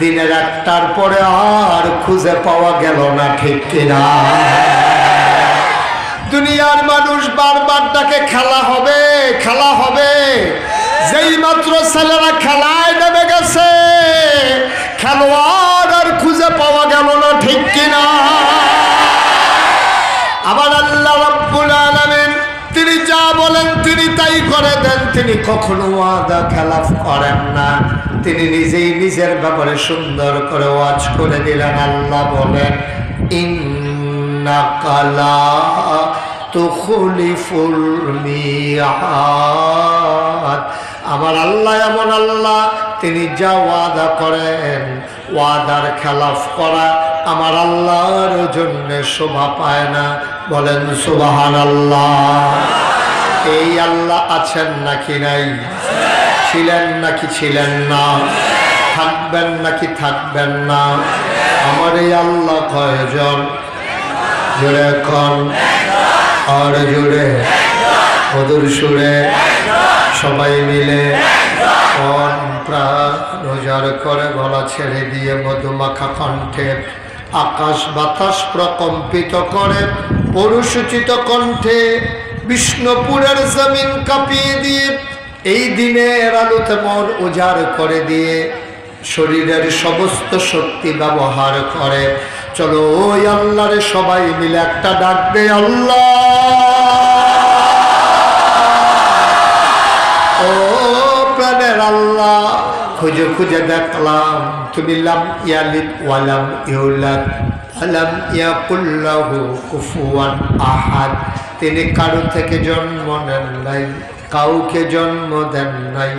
দিনের একটার পরে আর খুঁজে পাওয়া গেল না, ঠিক কিনা? দুনিয়ার মানুষ বারবার ডাকে, খেলা হবে খেলা হবে। যেই মাত্র ছেলেরা খেলায় নেমে গেছে, খেলোয়াড় আর খুঁজে পাওয়া গেল না, ঠিক কিনা? আবার আল্লাহ রাব্বুল আলামিন, তিনি যা বলেন তিনি তাই করে দেন, তিনি কখনো ওয়াদা খেলাফ করেন না। তিনি নিজেই নিজের ব্যাপারে সুন্দর করে ওয়াজ করে দিলেন, আল্লাহ বলেন ইন্নাকালা তুখলিফুল মিয়াদ। আমার আল্লাহ এমন আল্লাহ, তিনি যা ওয়াদা করেন, ওয়াদার খেলাফ করা আমার আল্লাহর জন্য শোভা পায় না। বলেন সুবাহান আল্লাহ এই আল্লাহ আছেন নাকি নাই? ছিলেন নাকি ছিলেন না? থাকবেন নাকি থাকবেন না? আমার এই আল্লাহ কয়জন? জুড়ে কন। আর জুড়ে মধুর সুরে। সবাই মিলে মন প্রাণ রোজার করে গলা ছেড়ে দিয়ে মধুমাখা কণ্ঠে আকাশ বাতাস প্রকম্পিত করে পরুসূচিত কণ্ঠে বিষ্ণুপুরের জমিন কাঁপিয়ে দিয়ে এই দিনের আলোতে মন উজাড় করে দিয়ে শরীরের সমস্ত শক্তি ব্যবহার করে। চলো ওই আল্লাহরে সবাই মিলে একটা ডাকবে আল্লাহ! ও প্রাণের আল্লাহ, খুঁজে খুঁজে দেখলাম, তুমি লাম ইয়ালিদ ওয়ালাম ইউলাদ আলাম ইয়াকুল্লাহু কুফুয়ান আহাদ। তিনি কারও থেকে জন্ম নেন নাই। কাউকে জন্ম দেন নাই।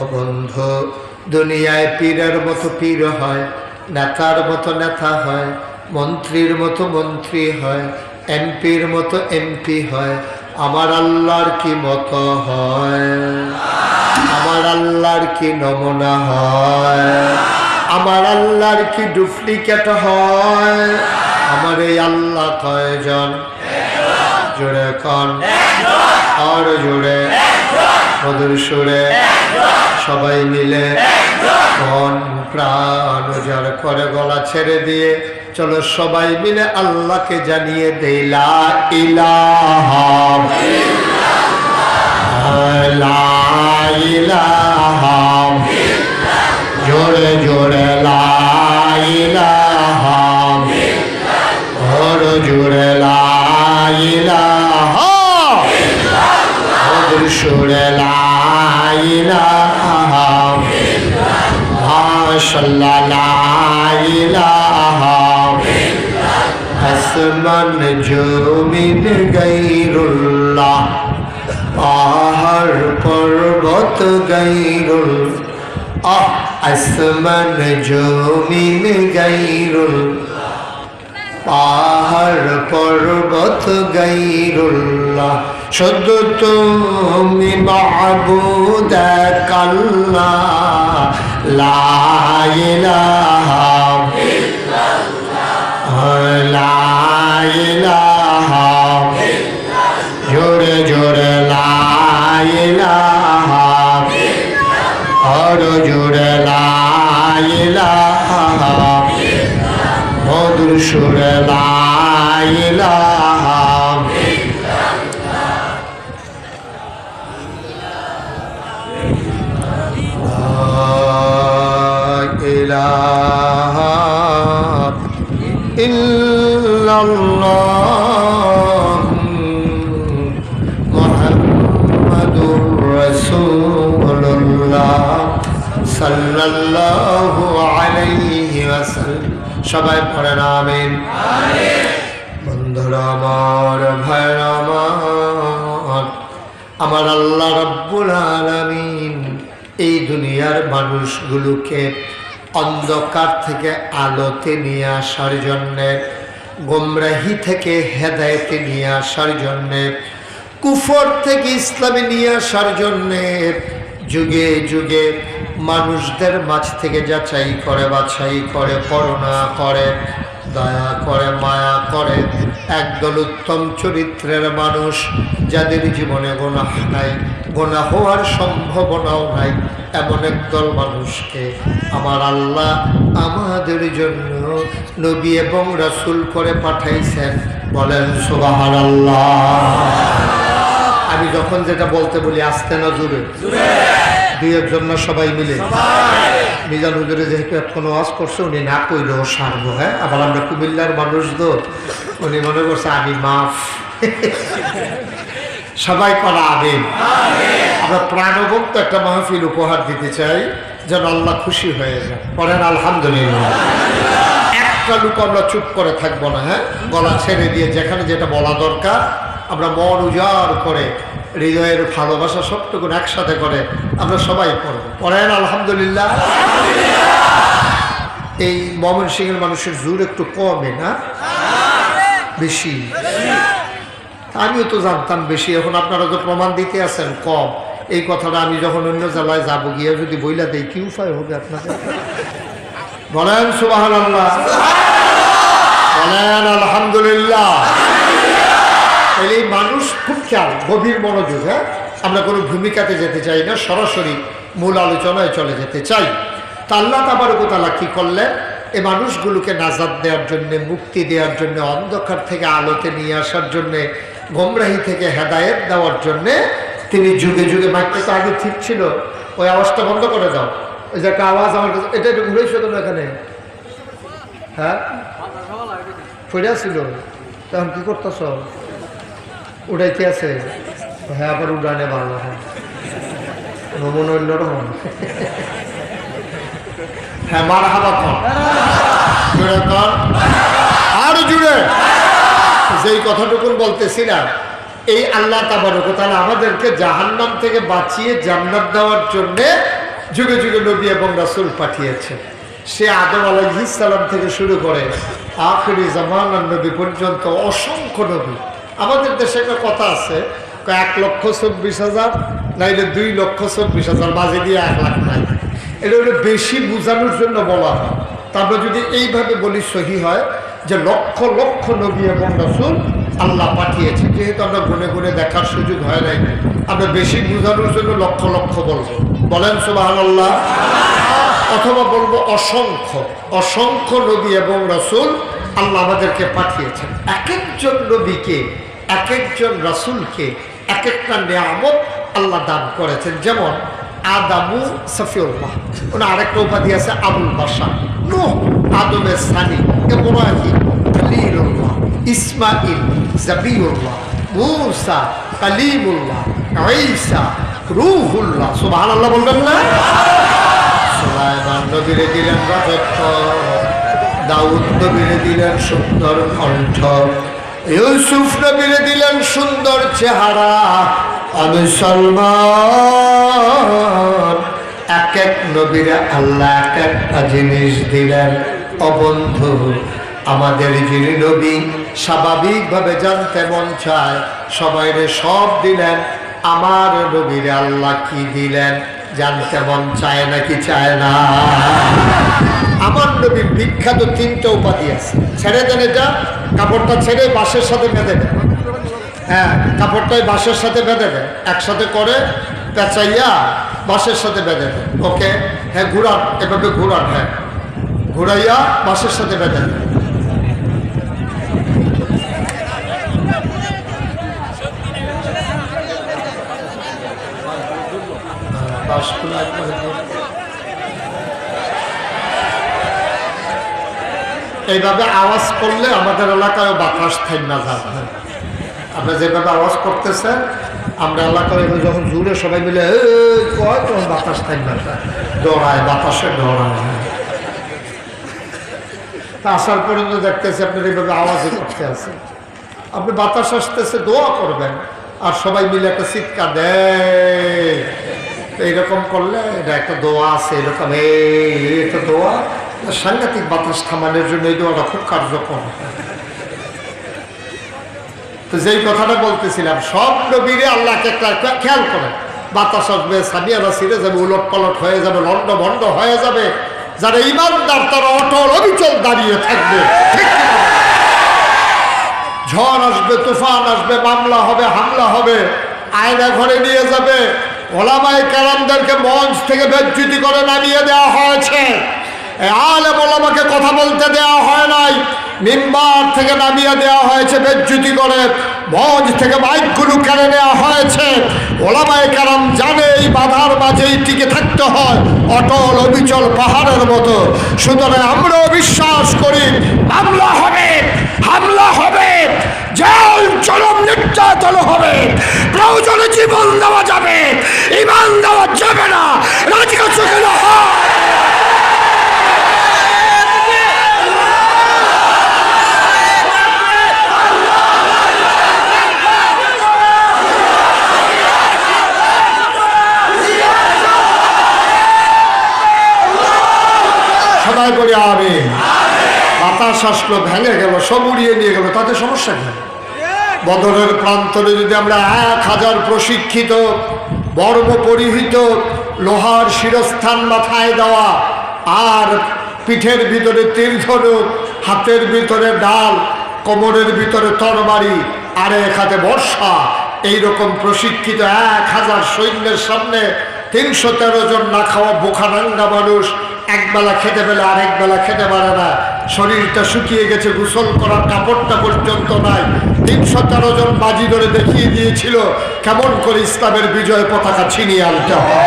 ও বন্ধু, দুনিয়ায় পীরের মতো পীর হয়, নেতার মতো নেতা হয়, মন্ত্রীর মতো মন্ত্রী হয়, এমপির মতো এমপি হয়। আমার আল্লাহর কি মত হয়? আমার আল্লাহর কি নমুনা হয়? আমার আল্লাহর কি ডুপ্লিকেট হয়? আমার এই আল্লাহ কয়জন? জোরে কন। আর জোরে মধুর সুরে সবাই মিলে মন, প্রাণ উজাড় করে গলা ছেড়ে দিয়ে চলো সবাই মিলে আল্লাহকে জানিয়ে দেইলা ইলাহা লা ইলাহা জোরে জোরে, লা গাইরুল। আহ, আসমান জমিন গাইরুল। পাহাড় পর্বত গাইরুল্লাহ। শুধু তুমি মাহবুদ কাল্লা লাইলাহা লাইলাহা জোরে জোরে লাইলাহা আর জুড়ে লাইলা মধুর সুরে লাইলাহা আমার আল্লাহ রব্বুল আলামিন। এই দুনিয়ার মানুষগুলোকে অন্ধকার থেকে আলোতে নিয়ে আসার জন্যে, গোমরাহি থেকে হেদায়েতে নিয়ে আসার জন্যে, কুফর থেকে ইসলামে নিয়ে আসার জন্যে যুগে যুগে মানুষদের মাঝ থেকে যাচাই করে, বাছাই করে, করুণা করে, দয়া করে, মায়া করে। একদল উত্তম চরিত্রের মানুষ যাদের জীবনে গোনাহ নাই। গোনা হওয়ার সম্ভাবনাও নাই। এমন একদল মানুষকে আমার আল্লাহ আমাদের জন্য নবী এবং রাসূল করে পাঠাইছেন। বলেন সুবাহার আল্লাহ আমি যখন যেটা বলতে বলি আসতে না জুড়ে দুই একজন না সবাই মিলে? মিজান হুজুরে যেহেতু এখনও ওয়াজ করছে, উনি না কইলেও সারবো হ্যাঁ? আবার আমরা কুমিল্লার মানুষ তো, উনি মনে করছে, আমি মাফ। সবাই করা আবেন আমরা প্রাণবন্ত একটা মাহফিল উপহার দিতে চাই, যেন আল্লাহ খুশি হয়ে যায় পড়েন, আলহামদুলিল্লাহ। একটা লোক আমরা চুপ করে থাকব না হ্যাঁ? গলা ছেড়ে দিয়ে যেখানে যেটা বলা দরকার আমরা মন উজাড় করে, হৃদয়ের ভালোবাসা সবটুকুন একসাথে করে, আমরা সবাই পড়ব। পড়েন, আলহামদুলিল্লাহ? এই মমন সিংয়ের মানুষের জোর একটু কমে, না? বেশি। আমিও তো জানতাম বেশি, এখন আপনারা তো প্রমাণ দিতে আছেন কম। এই কথাটা আমি যখন অন্য জেলায় যাব গিয়ে যদি বইলা দেই, কি উপায় হবে আপনাদের? বলেন সুবাহ বলেন, আলহামদুলিল্লাহ। তাহলে এই মানুষ খুব খেয়াল, গভীর মনোযোগ হ্যাঁ? আমরা কোনো ভূমিকাতে যেতে চাই না, সরাসরি মূল আলোচনায় চলে যেতে চাই। তা আল্লাহ তাবারকতালা কী করলেন? এই মানুষগুলোকে নাজাদ দেওয়ার জন্যে, মুক্তি দেওয়ার জন্য, অন্ধকার থেকে আলোতে নিয়ে আসার জন্যে, গোমরাহি থেকে হেদায়েত দেওয়ার জন্যে তিনি যুগে যুগে, মাইকটা তো আগে ঠিক ছিল। ওই আওয়াজটা বন্ধ করে দাও। ওই যে একটা আওয়াজ আমার কাছে, এটা একটু ঘুরেছিল তো এখানে। হ্যাঁ? ফিরে ছিল তখন কি করতেছ? উড়াইতে আছে। হ্যাঁ আবার উড়ানে ভালো হয়। নমন হ্যাঁ মার হাবা আর জুড়ে যেই কথাটুকুন বলতেছিলাম, এই আল্লাহ তাবারকতালা আমাদেরকে জাহান্নাম থেকে বাঁচিয়ে জান্নাত দেওয়ার জন্যে যুগে যুগে নবী এবং রাসুল পাঠিয়েছে সে আদম আলাইসালাম থেকে শুরু করে আখরি জামানার নবী পর্যন্ত অসংখ্য নবী। আমাদের দেশে একটা কথা আছে এক লক্ষ চব্বিশ হাজার, নাইলে দুই লক্ষ চব্বিশ হাজার মাঝে দিয়ে এক লাখ নাই। এটা হলো বেশি বোঝানোর জন্য বলা হয়। তারপর যদি এইভাবে বলি সহি হয়, যে লক্ষ লক্ষ নবী এবং রসুল আল্লাহ পাঠিয়েছে, যেহেতু আমরা গুনে গুনে দেখার সুযোগ হয় নাই, আমরা বেশি বোঝানোর জন্য লক্ষ লক্ষ বলব। বলেন সুবাহ আল্লাহ অথবা বলব অসংখ্য অসংখ্য নবী এবং রসুল আল্লাহ আমাদেরকে পাঠিয়েছেন। এক একজন নবীকে এক একজন রসুলকে এক একটা নিয়ামত আল্লাহ দান করেছেন। যেমন আদামু সফিউল্লাহ, ওনার আরেকটা উপাধি আছে আবুল বাসা নো আদমের সানি, ইব্রাহিম খলিলুল্লাহ ইসমাইল জাবিউল্লাহ, মুসা কালিমুল্লাহ ঈসা রুহুল্লাহ। সুবহানাল্লাহ বলবেন না? নবীরে দিলেন রাজত্ব, দাউদ নবীরে দিলেন সুন্দর কণ্ঠ। ইউসুফ নবীরে দিলেন সুন্দর চেহারা, আমি সলমান। এক এক নবীরে আল্লাহ এক একটা জিনিস দিলেন। অবন্ধু আমাদের যিনি নবী, স্বাভাবিকভাবে জানতে মন চায় সবাইরে সব দিলেন। আমার নবীরে আল্লাহ কি দিলেন? জানতে মন চায় নাকি চায় না। আমার নবীর বিখ্যাত তিনটে উপাধি আছে। ছেড়ে দেন এটা, কাপড়টা ছেড়ে বাঁশের সাথে বেঁধে দেন। হ্যাঁ কাপড়টাই বাঁশের সাথে বেঁধে দেন। একসাথে করে পেঁচাইয়া বাঁশের সাথে বেঁধে দেন। ওকে? হ্যাঁ ঘুরান, এভাবে ঘুরান হ্যাঁ। ঘুরাইয়া বাঁশের সাথে বেঁধে দেন বাঁশগুলো একবারে দিয়ে- এইভাবে আওয়াজ করলে আমাদের এলাকায় বাতাস না যাবে। আপনারা যেভাবে আওয়াজ করতেছেন, আমরা এলাকায় যখন জুড়ে সবাই মিলে কয়? তখন বাতাস না। ডরায় বাতাসে ডরায় তা আসার পর্যন্ত দেখতেছি আপনার এইভাবে আওয়াজই করতে আছে। আপনি বাতাস আসতেছে, দোয়া করবেন। আর সবাই মিলে একটা চিৎকার দেয়। এইরকম করলে এটা একটা দোয়া আছে, এরকম, এই একটা দোয়া। সাংঘাতিক বাতাস থামানোর জন্য এই দোয়াটা খুব কার্যকর। তো যেই কথাটা বলতেছিলাম, সব নবীরে আল্লাহকে একটা খেয়াল করে বাতাস আসবে সাবিয়ারা ছিঁড়ে যাবে উলট পালট হয়ে যাবে, লন্ড ভন্ড হয়ে যাবে। যারা ইমানদার, তারা অটল, অবিচল দাঁড়িয়ে থাকবে? ঝড় আসবে, তুফান আসবে, মামলা হবে, হামলা হবে, আয়না ঘরে নিয়ে যাবে। ওলামাই কালামদেরকে মঞ্চ থেকে বেজ্জুতি করে নামিয়ে দেওয়া হয়েছে। আলেম ওলামাকে কথা বলতে দেওয়া হয় নাই। মিম্বার থেকে নামিয়ে দেওয়া হয়েছে বেজ্জুতি করে। মঞ্চ থেকে মাইকগুলো কেড়ে নেওয়া হয়েছে। ওলামাই কালাম জানে এই বাধার মাঝেই টিকে থাকতে হয় অটল অবিচল পাহাড়ের মতো। সুতরাং আমরাও বিশ্বাস করি মামলা হবে, হামলা হবে, জেল চরম নির্যাতন হবে। প্রয়োজনে জীবন দেওয়া যাবে, ইমান দেওয়া যাবে না। রাজকা চোখে না হয় সবাই করে আমি বাতাস আসলো, ভেঙে গেল, সব উড়িয়ে নিয়ে গেল, তাতে সমস্যা কি? বদলের প্রান্তরে যদি আমরা এক হাজার প্রশিক্ষিত, বর্ম পরিহিত, লোহার শিরস্থান মাথায় দেওয়া, আর পিঠের ভিতরে তীর্ধনুক হাতের ভিতরে ডাল, কোমরের ভিতরে তরবারি, আর এক হাতে বর্ষা, এইরকম প্রশিক্ষিত এক হাজার সৈন্যের সামনে তিনশো তেরো জন না খাওয়া বোখানাঙ্গা মানুষ একবেলা খেতে পেলে আরেক বেলা খেতে পারে না। শরীরটা শুকিয়ে গেছে, গোসল করার কাপড়টা পর্যন্ত নাই। তিনশো তেরো জন বাজি ধরে দেখিয়ে দিয়েছিল, কেমন করে ইসলামের বিজয় পতাকা ছিনিয়ে আনতে হয়।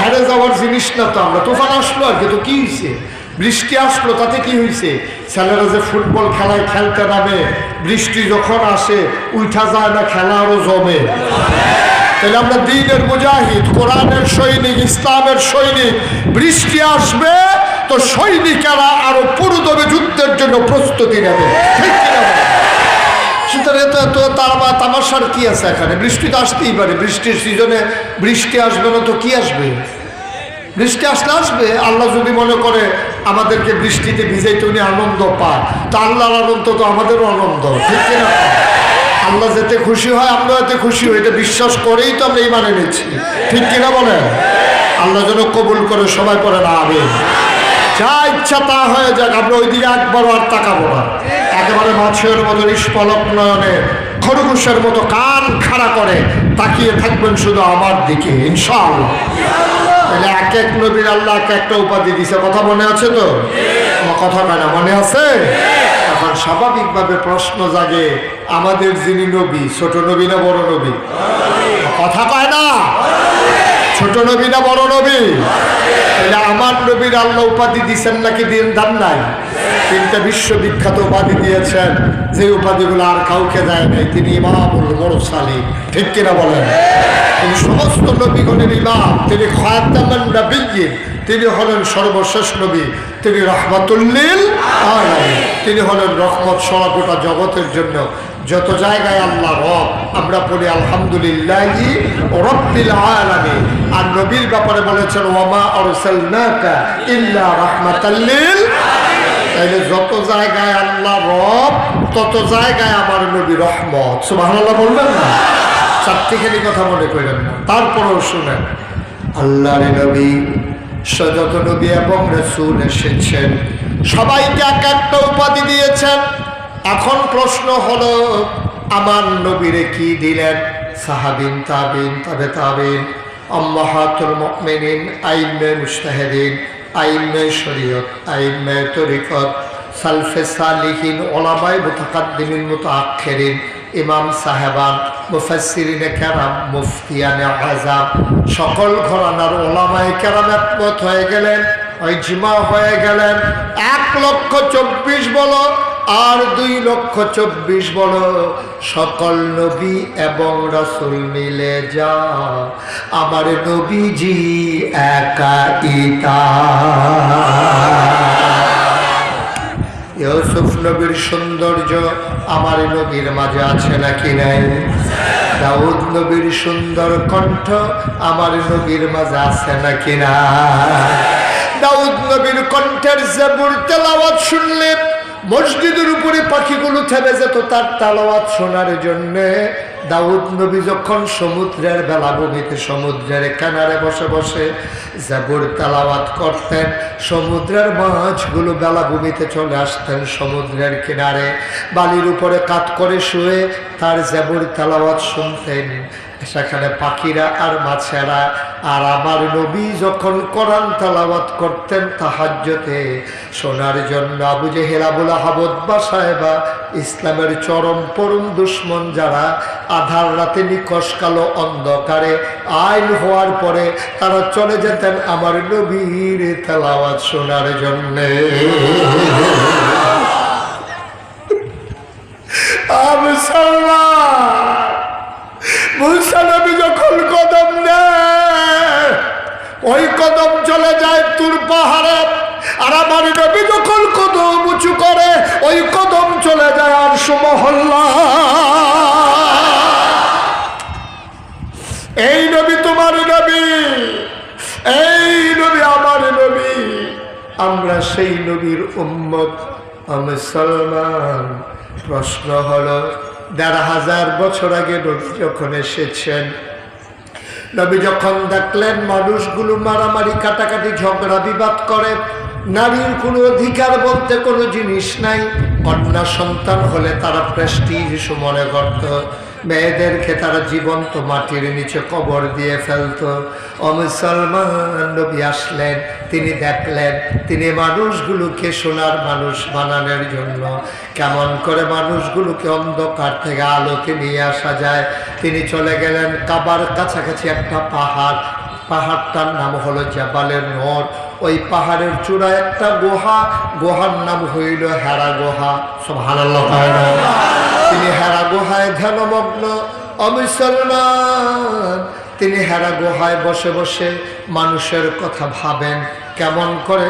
হেরে যাওয়ার জিনিস না তো আমরা। তুফান আসলো আর কি? তো কি হয়েছে বৃষ্টি আসলো, তাতে কি হয়েছে ছেলেরা যে ফুটবল খেলায় খেলতে নামে, বৃষ্টি যখন আসে উঠা যায় না, খেলা আরও জমে। তাহলে আমরা দিনের মুজাহিদ, কোরআনের সৈনিক, ইসলামের সৈনিক, বৃষ্টি আসবে, তো সৈনিকেরা আরও পুরুদমে যুদ্ধের জন্য প্রস্তুতি নেবে। বা তামাশার কি এখানে? বৃষ্টি তো আসতেই পারে। বৃষ্টির সিজনে বৃষ্টি আসবে না তো কি আসবে? বৃষ্টি আসলে আসবে। আল্লাহ যদি মনে করে আমাদেরকে বৃষ্টিতে ভিজাইতে উনি আনন্দ পায় তা আল্লাহর আনন্দ তো আমাদেরও আনন্দ। ঠিক কিনা আল্লাহ যেতে খুশি হয়, আমরাও এতে খুশি হই। এটা বিশ্বাস করেই তো আমরা মানে নিচ্ছি ঠিক কিনা বলেন? আল্লাহ যেন কবুল করে, সবাই পরে না আবে যা ইচ্ছা তা হয়ে যাক, আমরা ওইদিকে একবারও আর তাকাবো না। একেবারে মাছের মতো নিষ্পলক নয়নে, খরগোশের মতো কান খাড়া করে তাকিয়ে থাকবেন শুধু আমার দিকে, ইনশাআল্লাহ। তাহলে এক এক নবীর আল্লাহ এক একটা উপাধি দিছে। কথা মনে আছে তো? আমার কথা কয় না, মনে আছে? এখন স্বাভাবিকভাবে প্রশ্ন জাগে, আমাদের যিনি নবী, ছোট নবী না বড় নবী? কথা পায় না? ছোট নবী না বড় নবী? তাহলে আমার নবীর আল্লাহ উপাধি দিচ্ছেন নাকি দিন দান নাই? তিনটা বিশ্ববিখ্যাত উপাধি দিয়েছেন, যে উপাধিগুলো আর কাউকে দেয় নাই। তিনি ইমামুল মোরসালি ঠিক কিনা বলেন? তিনি সমস্ত নবীগণের ইমাম, তিনি খয়াতামান নবীন তিনি হলেন সর্বশেষ নবী। তিনি রহমতুল্লিল। তিনি হলেন রহমত সরা গোটা জগতের জন্য। যত জায়গায় আল্লাহ রব, আমরা পড়ি আলহামদুলিল্লাহি আর নবীর ব্যাপারে বলেছেন, ওয়ামা আরসালনাকা ইল্লা তাইলে যত জায়গায় আল্লাহ রব, তত জায়গায় আমার নবী রহমত। সুবহানাল্লাহ বলবেন না? চারটিখানি কথা মনে করেন না। তারপরেও শুনেন, আল্লাহর নবী সযত নবী এবং রসুল এসেছেন। সবাইকে এক একটা উপাধি দিয়েছেন। এখন প্রশ্ন হলো, আমার নবীরে কি দিলেন? সাহাবিন, তাবিন, তাবে তাবিন আম্মাহাতুল মুমিনিন আইমে মুস্তাহিদিন আইমে শরীয়ত আইমে তরিকত, সালফে সালিহিন ওলামাই মুতাকাদ্দিমিন মুতাআখিরিন ইমাম সাহেবান মুফাসসিরিনে কেরাম, মুফতিয়ানে আজাম সকল ঘরানার ওলামাই কেরাম একমত হয়ে গেলেন ইজমা হয়ে গেলেন। এক লক্ষ চব্বিশ বলো, আর দুই লক্ষ চব্বিশ বড় সকল নবী এবং রসুল মিলে যা আমার নবীজি একা ইতা। ইউসুফ নবীর সৌন্দর্য আমার নবীর মাঝে আছে নাকি নাই? দাউদ নবীর সুন্দর কণ্ঠ আমার নবীর মাঝে আছে না? দাউদ নবীর কণ্ঠের জেবুর তেলাওয়াত শুনলে মসজিদের উপরে পাখিগুলো থেমে যেত, তার তালাওয়াত শোনার জন্যে দাউদ নবী যখন সমুদ্রের বেলাভূমিতে সমুদ্রের কিনারে বসে বসে জাবুর তালাওয়াত করতেন, সমুদ্রের মাছগুলো বেলাভূমিতে চলে আসতেন সমুদ্রের কিনারে। বালির উপরে কাত করে শুয়ে তার জাবুর তালাওয়াত শুনতেন। সেখানে পাখিরা আর মাছেরা আর আমার নবী যখন কোরআন তালাবাত করতেন তাহাজ্যতে শোনার জন্য আবু জেহেল, আবুল আহাবদ বা সাহেবা, ইসলামের চরম পরম দুশ্মন যারা আধার রাতে নিকশ কালো অন্ধকারে আইন হওয়ার পরে তারা চলে যেতেন আমার নবীর তেলাওয়াত শোনার জন্যে। সেই নবীর উম্মত। মুসলমান প্রশ্ন হলো, দেড় হাজার বছর আগে নবী যখন এসেছেন, নবী যখন দেখলেন মানুষগুলো মারামারি, কাটাকাটি, ঝগড়া, বিবাদ করে, নারীর কোনো অধিকার বলতে কোনো জিনিস নাই, কন্যা সন্তান হলে তারা প্রেস্টিজ মনে করত মেয়েদেরকে তারা জীবন্ত মাটির নিচে কবর দিয়ে ফেলত। অমুসলমান নবী আসলেন, তিনি দেখলেন, তিনি মানুষগুলোকে সোনার মানুষ বানানোর জন্য। কেমন করে মানুষগুলোকে অন্ধকার থেকে আলোকে নিয়ে আসা যায়। তিনি চলে গেলেন কাবার কাছাকাছি একটা পাহাড়। পাহাড়টার নাম হলো জাবালের নর। ওই পাহাড়ের চূড়ায় একটা গুহা। গুহার নাম হইল হেরা গুহা। সব হারাল্লাহ তিনি হেরা গুহায় ধ্যানমগ্ন অমুসলমান তিনি হেরা গুহায় বসে বসে মানুষের কথা ভাবেন। কেমন করে